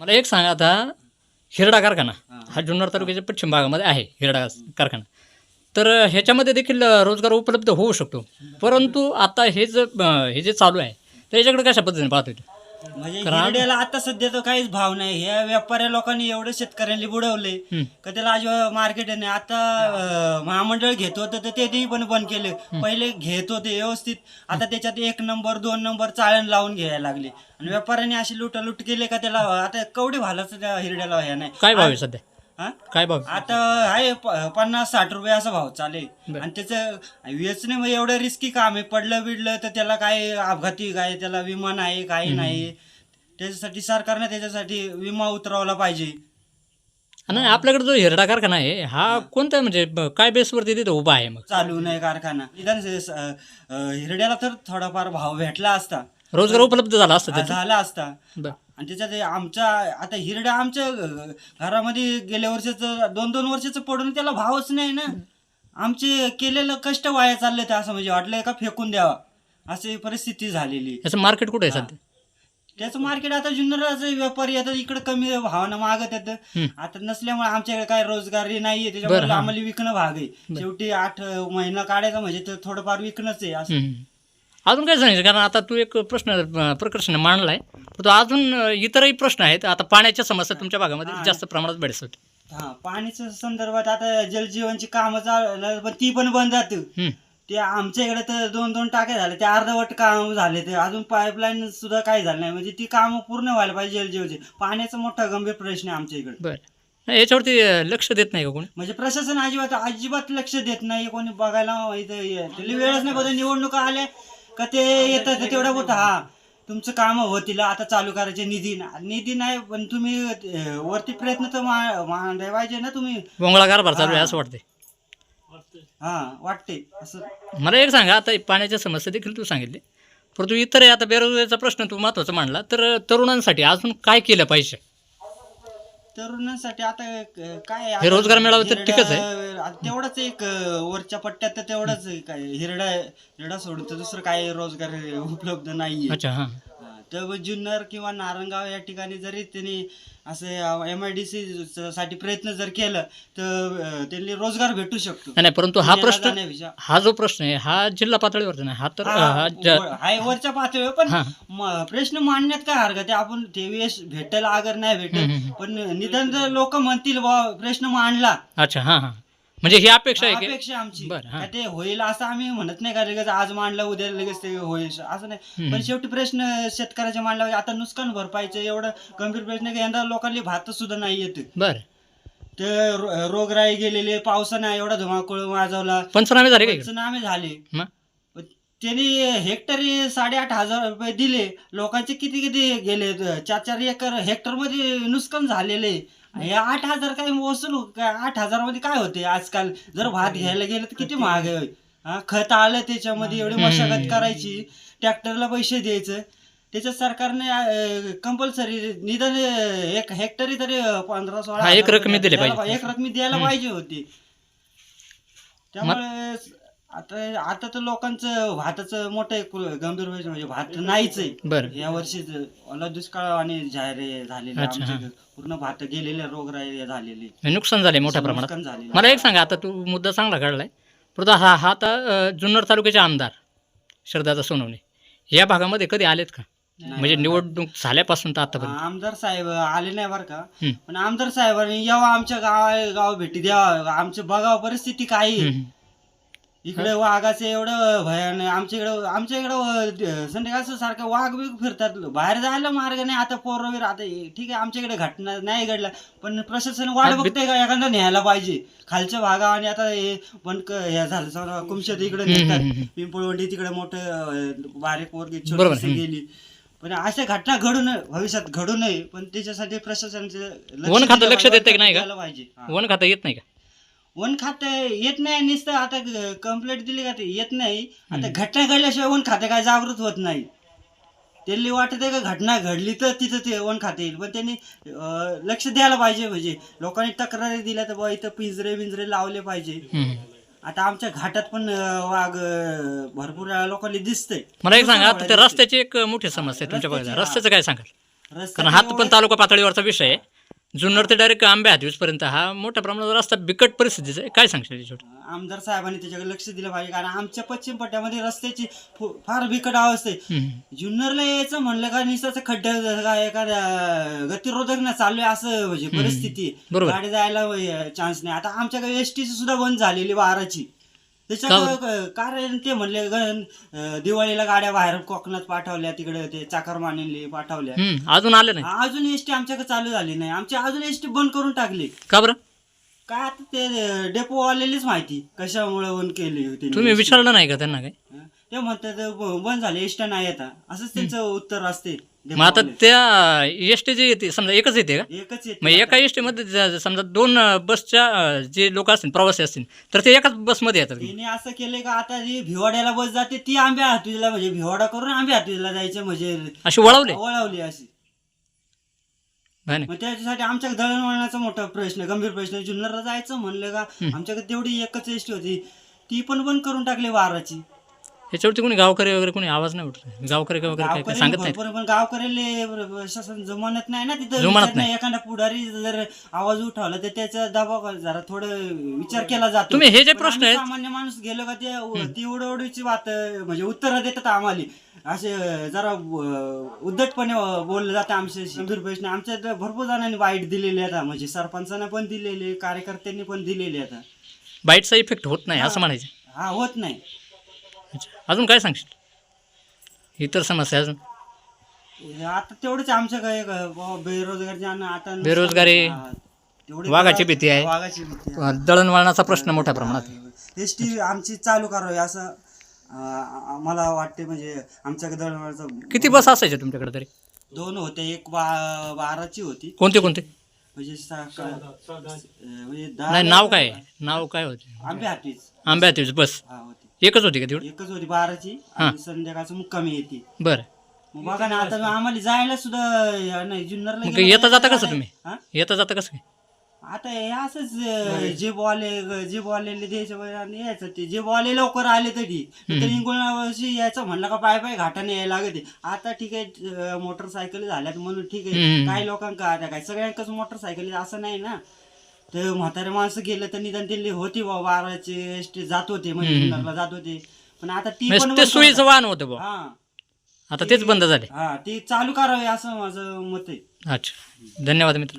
मला एक सांगा आता हिरडा कारखाना हा. जुन्नर तालुक्याच्या पश्चिम भागामध्ये आहे हिरडा कारखाना. तर ह्याच्यामध्ये देखील रोजगार उपलब्ध होऊ शकतो. परंतु आता हे जे हे जे चालू आहे तर याच्याकडे कशा पद्धतीने पाहतो? म्हणजे हिरड्याला आता सध्या तर काहीच भाव नाही. ह्या व्यापाऱ्या लोकांनी एवढं शेतकऱ्यांनी बुडवले हं. का त्याला आज मार्केट नाही. आता महामंडळ घेत होतं तर ते पण बंद केले. पहिले घेत होते व्यवस्थित. आता त्याच्यात एक नंबर दोन नंबर चाळण लावून घ्यायला लागले. आणि व्यापाऱ्यांनी अशी लुटालूट केले का त्याला आता कवडे भालाचं त्या हिरड्याला ह्या नाही. काय भाव आहे सध्या? हा? काय भाव? आता आहे प- पन्नास साठ रुपये असा भाव चालेल. बरं. आणि त्याचं वेचणे मग एवढं रिस्की काम आहे. पडलं बिडलं तर त्याला काय अपघाती काय त्याला विमा नाही काही नाही. त्याच्यासाठी सरकारने त्याच्यासाठी विमा उतरवला पाहिजे. आणि आपल्याकडे जो हिरडा कारखाना आहे हा कोणत्या म्हणजे ब- काय बेसवरती तिथे उभा आहे मग? चालू नाही कारखाना. निदान स- स- अं, हिरड्याला तर थोडाफार भाव भेटला असता. रोजगार उपलब्ध झाला असता झाला असता. बरं. आणि त्याच्यात आमच्या आता हिरड्या आमच्या घरामध्ये गेल्या वर्षाचं दोन दोन वर्षाचं पडून त्याला भावच नाही ना. आमचे केलेलं कष्ट वाया चालले ते असं म्हणजे वाटलंय का फेकून द्यावा. अशी परिस्थिती झालेली. याचं मार्केट कुठे आहे सध्या? त्याचं मार्केट आता जुन्नराचे व्यापारी आता इकडे कमी भावानं मागत येतं. आता नसल्यामुळे आमच्याकडे काय रोजगारी नाहीये त्याच्यामुळे. आम्हाला विकणं भाग आहे. शेवटी आठ महिना काढायचा म्हणजे थोडंफार विकणंच आहे असं. अजून काय सांगायचं? कारण आता तू एक प्रश्न अं, प्रकर्षाने मांडलाय. पण तो अजून इतरही प्रश्न आहेत. आता पाण्याच्या समस्या तुमच्या भागामध्ये जास्त प्रमाणात भेडसत हा पाणीच्या संदर्भात आता जलजीवनची कामं चालू पण ती पण बंद जाते ते आमच्या इकडे तर दोन दोन टाके झाले ते अर्धवट काम झाले ते. अजून पाईपलाईन सुद्धा काही झालं नाही. म्हणजे ती कामं पूर्ण व्हायला पाहिजे जलजीवनची. पाण्याचा मोठा गंभीर प्रश्न आहे आमच्या इकडे. बरं. याच्यावरती लक्ष देत नाही का कोणी? म्हणजे प्रशासन अजिबात अजिबात लक्ष देत नाही. कोणी बघायला वेळच नाही. बघा निवडणुका आल्या का ते येतात ते तेवढं होतं हा तुमचं काम होतील आता चालू करायचे निधी ना- निधी नाही पण तुम्ही अं, वरती प्रयत्न तर मा- मांडायला पाहिजे ना तुम्ही. बोंगळा कारभार चालू आहे असं वाटतंय. हा वाटते असं. मला एक सांगा आता पाण्याच्या समस्या देखील तू सांगितली. परंतु इतर आता बेरोजगारीचा प्रश्न तू महत्त्वाचा मांडला. तर तरुणांसाठी अजून काय केलं पाहिजे? तरुणांसाठी आता क- काय हे रोजगार मिळावं तर ठीकच आहे. तेवढंच एक अं, वरच्या पट्ट्यात तर तेवढंच काय हिरडा हिरडा सोडून तर दुसरं काही रोजगार उपलब्ध नाहीये. अच्छा हा, तर जुन्नर किंवा नारंगाव या ठिकाणी जरी त्यांनी असे एम आय डी सी साठी प्रयत्न जर केलं तर त्यांनी रोजगार भेटू शकतो. नाही परंतु हा प्रश्न. हा जो प्रश्न आहे हा जिल्हा पातळीवरती नाही हा तर हा, हाय वरच्या पातळीवर पण प्रश्न मांडण्यात काय हरकत आहे? आपण ते वेश भेटेल अगर नाही भेटेल. पण निदान जर लोक म्हणतील बा प्रश्न मांडला. अच्छा हां हां. म्हणजे ही अपेक्षा आहे की अपेक्षा आमची. बरं, हा. का ते होईल असं आम्ही म्हणत नाही का लगेच आज मांडलं उद्या लगेच ते होईल असं नाही. हम्म. पण शेवटी प्रश्न शेतकऱ्याच्या मांडला आता नुकसान भरपाईचं एवढं गंभीर प्रश्न आहे की यंदा लोकांनी भात सुद्धा नाही येत. बरं. ते रो- रोगराई गेलेले पावसाने एवढा धुमाकूळ वाजवला. पंचनामे झाले? पंचनामे झाले. मग? त्यांनी हेक्टरी साडेआठ हजार रुपये दिले. लोकांचे किती किती गेले? चार चार एकर हेक्टरमध्ये नुकसान झालेले हे आठ हजार काय वसूल काय आठ हजारमध्ये काय होते आजकाल? जर भात घ्यायला गेलं तर किती महाग आहे हा, खत आलं त्याच्यामध्ये एवढी मशागत करायची ट्रॅक्टरला पैसे द्यायचं. त्याच्यात सरकारने कंपल्सरी निदान अं, एक हेक्टरी तरी अं, पंधरा सोळा हा, एक हजार रकमी दिली द्यायला पाहिजे. एक रकमी द्यायला पाहिजे होती. त्यामुळे आता आता तर लोकांचं भाताचं मोठं एक गंभीर प्रश्न म्हणजे भात नाहीच आहे बरं या वर्षी ओला दुष्काळ आणि जाहीर झालेले अच्छा, आमच्या. इकडे. पूर्ण भात गेलेले रोगराई झालेली नुकसान झाले मोठ्या प्रमाणात नुकसान झालेलं मला एक सांगा आता तू मुद्दा चांगला काढलाय परंतु हा हा आता अं, जुन्नर तालुक्याचे आमदार श्रद्धाचा सोनवणे या भागामध्ये कधी आलेत का नाही. म्हणजे निवडणूक झाल्यापासून तर आतापर्यंत आमदार साहेब आले नाही बरं का. पण आमदार साहेबांनी यावं आमच्या गावा गाव भेटी द्यावा आमच्या बघावं परिस्थिती काय आहे. हम्म. इकडे वाघाचं एवढं भयान आमच्या इकडं आमच्या इकडं संध्याकाळचं सारखं वाघ बिग फिरतात. बाहेर जायला मार्ग नाही. आता पोरवीर आता ठीक आहे आमच्या इकडे घटना नाही घडला. पण प्रशासन वाट बघतंय का एखादा न्यायला पाहिजे? खालच्या भागा आणि आता हे पण हे झालं कुमशेत इकडे नेतात. पिंपळवंडी तिकडे मोठं बारीक पोरगी छोटी. गेली. पण अशा घटना घडू नये. भविष्यात घडू नये. पण त्याच्यासाठी प्रशासनाचं लक्ष वन खातं लक्ष की नाही का? पाहिजे. वन खाता येत नाही का? वन खाते येत नाही नुसतं. आता कंप्लेंट दिली का ते येत नाही. आता घटना घडल्याशिवाय वन खाते काय जागृत होत नाही. त्यांनी वाटत आहे का घटना घडली तर तिथं ते वन खाते येईल. पण त्यांनी लक्ष द्यायला पाहिजे म्हणजे. लोकांनी तक्रारी दिल्या तर बा इथं पिंजरे बिंजरे लावले पाहिजे. आता आमच्या घाटात पण वाघ भरपूर लोकांनी दिसतंय. मला एक सांगा रस्त्याची एक मोठी समस्या आहे तुमच्या रस्त्याची, काय सांगाल? रस्त्याचं कारण हा पण तालुका पातळीवरचा विषय आहे. जुन्नर ते डायरेक्ट आंबे हातवीसपर्यंत हा मोठ्या प्रमाणावर रस्ता बिकट परिस्थितीचा आहे. काय सांगशील याच्यावर? आमदार साहेबांनी त्याच्याकडे लक्ष दिलं पाहिजे. कारण आमच्या पश्चिम पट्ट्यामध्ये रस्त्याची फु- फार बिकट अवस्था आहे. हम्म. जुन्नरला यायचं म्हणलं का निसाचं खड्डा का एखाद्या गतिरोधक ना चालू आहे असं म्हणजे परिस्थिती. बरोबर. गाडी जायला चान्स नाही. आता आमच्याकडे एस टी सुद्धा बंद झालेली बाराची. त्याच्यात कारण ते म्हणले अं, दिवाळीला गाड्या बाहेर कोकणात पाठवल्या तिकडे ते चाकरमानीले पाठवल्या. हम्म. अजून आले नाही. अजून एस टी आमच्याकडे चालू झाली नाही. आमची अजून एस टी बंद करून टाकली. का बरं? काय आता ते डेपो वालेलीच माहिती कशामुळे बंद केली होती. तुम्ही विचारलं नाही का त्यांना काय ते म्हणतात ब- बंद झाले एस नाही येता. असंच त्यांचं उत्तर असते. मग आता. त्या एस टी जे येते समजा एकच येते का? एकच येते. मग एका एस टीमध्ये ज- समजा दोन अं, बसच्या जे लोक असतील प्रवासी असतील तर ते एकाच बसमध्ये येतात तिने असं केलंय का आता जी भिवाड्याला बस जाते ती आंब्या हातवीला म्हणजे भिवाडा करून आंब्या हातवीला जायचं म्हणजे अशी वळवले? वळवली अशी. मग त्याच्यासाठी आमच्या दळणवळणाचा मोठा प्रश्न गंभीर प्रश्न. जुन्नरला जायचं म्हणलं का आमच्याकडे तेवढी एकच एसटी होती. ती पण बंद करून टाकली बाराची याच्यावरती कोणी गावकरी वगैरे कोणी आवाज नाही उठत. गावकरी वगैरे काय काय सांगत नाही पण गावकऱ्याले शासन जमत नाही ना तिथं. जुमानत विचार नाही. एखादा पुढारी जर आवाज उठवला तर त्याचा दबाव जरा थोडं विचार केला जातो. तुम्ही हे जे पण प्रश्न आम्ही आहेत सामान्य माणूस गेलो का ते ती उडवडीची बात म्हणजे उत्तर देतात आम्हाला. असे जरा अं, उद्धटपणे बोललं जातं आमचे गंभीर प्रश्न. आमच्या इथं भरपूर जणांनी वाईट दिलेले आहेत. म्हणजे सरपंचांना पण दिलेले कार्यकर्त्यांनी पण दिलेले आहेत. बाईटचा इफेक्ट होत नाही असं म्हणायचं. हा होत नाही. अच्छा. अजून काय सांगशील? इतर समस्या अजून. आता तेवढंच आमच्याकडे बेरोजगार आता बेरोजगारी, हा, तेवढी वाघाची भीती आहे. वाघाची भीती आहे. दळणवळणाचा प्रश्न मोठ्या प्रमाणात आहे. एस टी आमची चालू करावी असं अं, मला वाटते म्हणजे आमच्याकडे दळणवळणाचं किती बस असायच्या तुमच्याकडे तरी? दोन होते एक बा बाराची होती. कोणते कोणते? म्हणजे अं, म्हणजे दहा नाही नाव काय? नाव काय होते? आंबे हातीच आंब्या हातीची बस. हा होती. एकच होती का तेवढी? एकच होती बाराची आणि संध्याकाळचं मुक्कामी येते. बरं. मग बघा ना आता आम्हाला जायला सुद्धा या नाही जुन्नरला मग गेलं येता जाता कसं तुम्ही? हा? येता जाता कसं? काय आता हे असंच अं, जे बॉले जे बॉलेले द्यायचं आणि यायचं ते. जे बॉले लवकर आले तरी. तर इंगुळावर्षी यायचं म्हणलं का पाय पाय घाटाने यायला लागते. आता ठीक आहे मोटरसायकल झाल्यात म्हणून ठीक आहे. हम्म. काही लोकांका आता काय सगळ्यांकच मोटरसायकल असं नाही ना. तर म्हातारे माणसं गेलं तर निदान ते होती बा बाराचे एसटी जात होते म्हणजे जुन्नरला जात होते. पण आता ती म्हणजे पण ते बंद सोयीचं वाहन होतं बुवा. हा. आता तेच बंद झाले. हा ती चालू करावी असं माझं मत आहे. अच्छा. धन्यवाद मित्र.